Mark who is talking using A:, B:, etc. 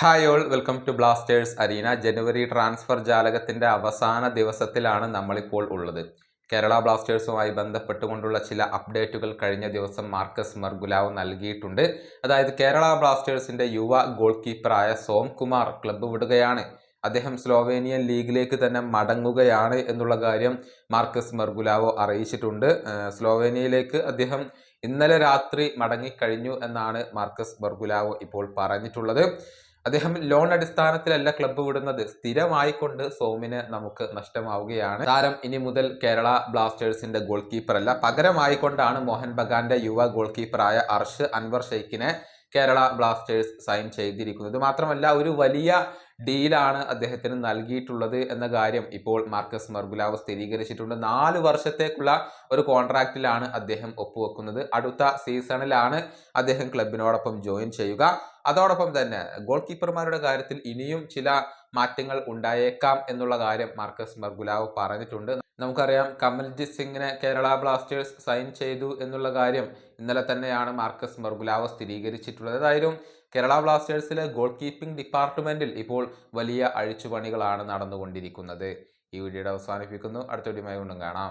A: Hi all welcome to Blasters Arena January transfer ജാലകത്തിന്റെ അവസാന ദിവസത്തിലാണ് നമ്മളിപ്പോൾ ഉള്ളത്. കേരള ബ്ലാസ്റ്റേഴ്സുമായി ബന്ധപ്പെട്ടുകൊണ്ടുള്ള ചില അപ്ഡേറ്റുകൾ കഴിഞ്ഞ ദിവസം മാർക്കസ് മർഗുലാവ് നൽകിയിട്ടുണ്ട്. അതായത് കേരള ബ്ലാസ്റ്റേഴ്സിന്റെ യുവ ഗോൾ കീപ്പറായ സോംകുമാർ ക്ലബ്ബ് വിടുകയാണ്. അദ്ദേഹം സ്ലോവേനിയൻ ലീഗിലേക്ക് തന്നെ മടങ്ങുകയാണ് എന്നുള്ള കാര്യം മാർക്കസ് മർഗുലാവോ അറിയിച്ചിട്ടുണ്ട്. സ്ലോവേനിയയിലേക്ക് അദ്ദേഹം ഇന്നലെ രാത്രി മടങ്ങിക്കഴിഞ്ഞു എന്നാണ് മാർക്കസ് ബർഗുലാവോ ഇപ്പോൾ പറഞ്ഞിട്ടുള്ളത്. അദ്ദേഹം ലോൺ അടിസ്ഥാനത്തിലല്ല ക്ലബ്ബ് വിടുന്നത്. സ്ഥിരമായിക്കൊണ്ട് സോമിന് നമുക്ക് നഷ്ടമാവുകയാണ്. താരം ഇനി മുതൽ കേരള ബ്ലാസ്റ്റേഴ്സിന്റെ ഗോൾ അല്ല. പകരമായിക്കൊണ്ടാണ് മോഹൻ ബഗാന്റെ യുവ ഗോൾ കീപ്പറായ അർഷ് അൻവർ ഷെയ്ഖിനെ കേരള ബ്ലാസ്റ്റേഴ്സ് സൈൻ ചെയ്തിരിക്കുന്നത്. മാത്രമല്ല ഒരു വലിയ ഡീലാണ് അദ്ദേഹത്തിന് നൽകിയിട്ടുള്ളത് എന്ന കാര്യം ഇപ്പോൾ മാർക്കസ് മർഗുലാവ് സ്ഥിരീകരിച്ചിട്ടുണ്ട്. നാല് വർഷത്തേക്കുള്ള ഒരു കോൺട്രാക്റ്റിലാണ് അദ്ദേഹം ഒപ്പുവെക്കുന്നത്. അടുത്ത സീസണിലാണ് അദ്ദേഹം ക്ലബിനോടൊപ്പം ജോയിൻ ചെയ്യുക. അതോടൊപ്പം തന്നെ ഗോൾ കീപ്പർമാരുടെ കാര്യത്തിൽ ഇനിയും ചില മാറ്റങ്ങൾ ഉണ്ടായേക്കാം എന്നുള്ള കാര്യം മാർക്കസ് മർഗുലാവ് പറഞ്ഞിട്ടുണ്ട്. നമുക്കറിയാം കമൽജിത് സിംഗിനെ കേരള ബ്ലാസ്റ്റേഴ്സ് സൈൻ ചെയ്തു എന്നുള്ള കാര്യം ഇന്നലെ തന്നെയാണ് മാർക്കസ് മർഗുലാവ് സ്ഥിരീകരിച്ചിട്ടുള്ളത്. ഏതായാലും കേരള ബ്ലാസ്റ്റേഴ്സിലെ ഗോൾ കീപ്പിംഗ് ഡിപ്പാർട്ട്മെന്റിൽ ഇപ്പോൾ വലിയ അഴിച്ചുപണികളാണ് നടന്നുകൊണ്ടിരിക്കുന്നത്. ഈ വീഡിയോയുടെ അവസാനിപ്പിക്കുന്നു. അടുത്ത വീഡിയോ കാണാം.